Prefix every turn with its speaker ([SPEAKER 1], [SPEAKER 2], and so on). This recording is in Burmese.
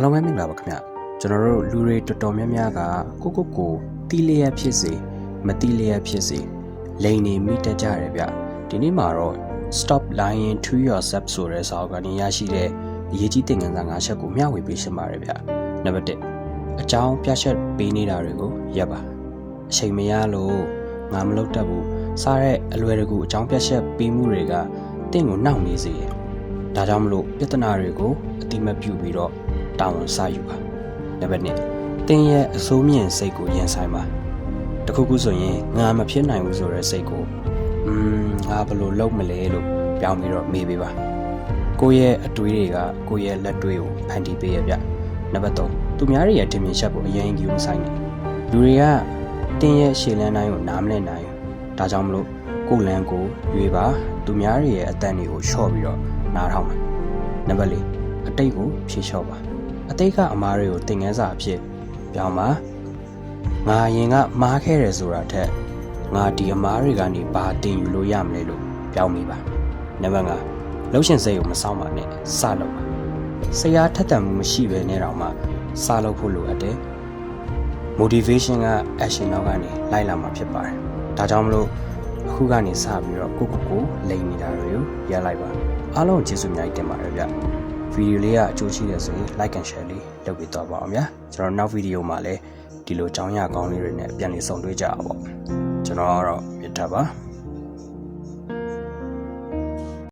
[SPEAKER 1] အားလုံးပဲမင်္ဂလာပါခင်ဗျကျွန်တော်တို့လူတွေတော်တော်များများကကိုကိုကိုတီးလျက်ဖြစ်စေမတီးလျက်ဖြစ်စေလိန်နေမိတတ်ကြတယ်ဗျဒီနေ့မှာတော့ stop lying to yourself ဆိုတဲ့စာအုပ်ကနေရရှိတဲ့အရေးကြီးသင်ခန်းစာ၅ချက်ကိုမျှဝေပေးရှင်းပါတယ်ဗျနံပါတ်1အကြောင်းပြချက်ပေးနေတာတွေကိုရပ်ပါအချိန်မရလို့ငါမလုပ်တတ်ဘူးစားတဲ့အလွယ်တကူအကြောင်းပြချက်ပေးမှုတွေကတင့်ကိုနှောင့်နေစေတယ်ဒါကြောင့်မလို့ပြဿနာတွေကိုအတိမတ်ပြုပြီးတော့ တာဝန်စယူပါနံပါတ်2တင်းရဲ့အစိုးမြင့်စိတ်ကိုရင်ဆိုင်ပါတခုခုဆိုရင်ငါမဖြစ်နိုင်ဘူးဆိုတဲ့စိတ်ကိုอืมငါဘယ်လိုလုပ်မလဲလို့ပြောင်းပြီးတော့မေးပေးပါကိုယ့်ရဲ့အတွေးတွေကကိုယ့်ရဲ့လက်တွေးကိုဖန်တီးပေးရဗျနံပါတ်3သူများတွေရဲ့တင်မြင်ချက်ကိုအရင်ကြီးမဆိုင်နဲ့လူတွေကတင်းရဲ့ရှေ့လန်းတိုင်းကိုနားမလည်နိုင်ဘူးဒါကြောင့်မလို့ကိုယ့်လန်းကိုရွေးပါသူများတွေရဲ့အတန်တွေကိုချော့ပြီးတော့နားထောင်ပါနံပါတ်4အတိတ်ကိုဖြေလျှော့ပါ အတိတ်ကအမားတွေကိုသင်ခန်းစာအဖြစ်ပြောင်းပါငါအရင်ကမားခဲ့တယ်ဆိုတာထက်ငါဒီအမားတွေကနေဘာတင်ယူလို့ရမလဲလို့ပြောင်းမိပါနံပါတ်5လှုပ်ရှင်စိတ်ကိုမစောင့်ပါနဲ့စလုပ်ပါဆရာထက်တန်မှုမရှိဘဲနဲ့တော့မှစလုပ်ဖို့လိုအပ်တယ် motivation က action နောက်ကနေလိုက်လာမှာဖြစ်ပါတယ်ဒါကြောင့်မလို့အခုကနေစပြီးတော့ကိုကိုကိုလိန်နေတာတွေကိုရပ်လိုက်ပါအားလုံးကျေးဇူးအများကြီးတင်ပါတယ်ဗျ ဗီဒီယိုလေးကအကျိုးရှိတယ်ဆိုရင် like and share လေးလုပ်ပြီးတော့ပါအောင်ဗျာကျွန်တော်နောက်ဗီဒီယိုမှာလည်းဒီလိုအကြောင်းအရာကောင်းလေးတွေနဲ့ပြန်လည်ဆုံတွေ့ကြအောင်ပေါ့ကျွန်တော်ကတော့မြတ်တာပါ